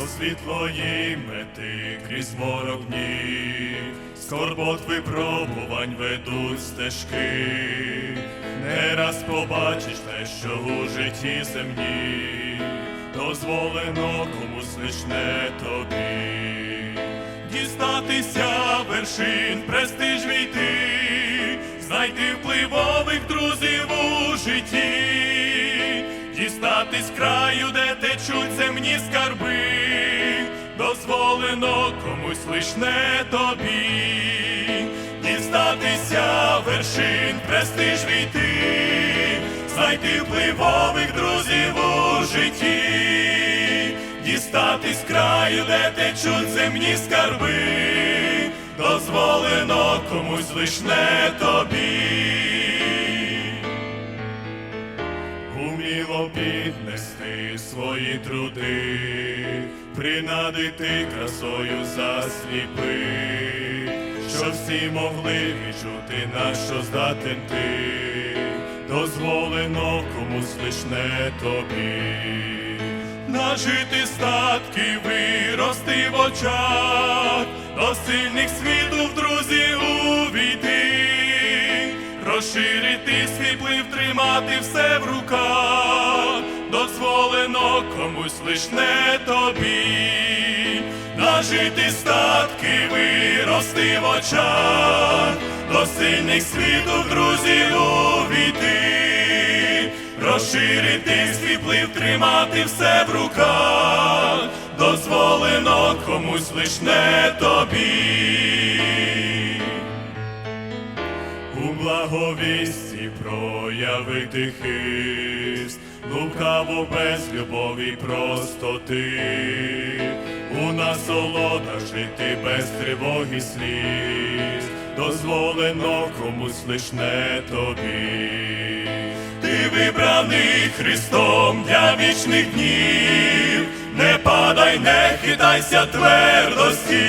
світлої мети крізь морок дні, скорбот випробувань ведуть стежки, не раз побачиш те, що у житті земні, дозволено комусь лиш тобі, дістатися вершин, престиж війти, знайти впливових друзів у житті. Дістатись краю, де течуть земні скарби, дозволено комусь лиш не тобі, дістатися вершин, престиж війти, знайти впливових друзів у житті, дістатись краю, де течуть земні скарби, дозволено комусь лиш не тобі. Уміло піднести свої труди, принадити красою засліпи, що всі могли відчути, на що здатен ти, дозволено комусь лиш не тобі. Нажити статки, вирости в очах, до сильних світу в друзі увійти. Розширити свій плив, тримати все в руках, дозволено комусь лиш не тобі, нажити статки, вирости в очах, до сильних світу в друзі увійти, розширити свій плив, тримати все в руках, дозволено комусь лиш не тобі. У благовісті проявити хист, лукаво без любові простоти, у насолодах жити без тривоги сліз, дозволено комусь лиш не тобі. Ти вибраний Христом для вічних днів, не падай, не хитайся твердості,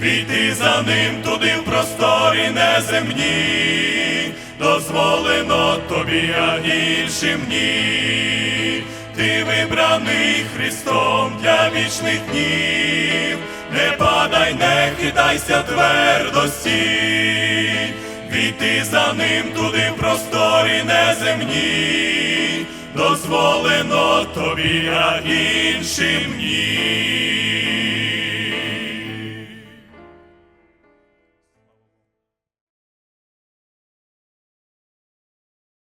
війти за ним туди в просторі неземні, дозволено тобі, а іншим ні. Ти вибраний Христом для вічних днів, не падай, не хитайся твердості, війти за ним туди в просторі неземні, дозволено тобі, а іншим ні.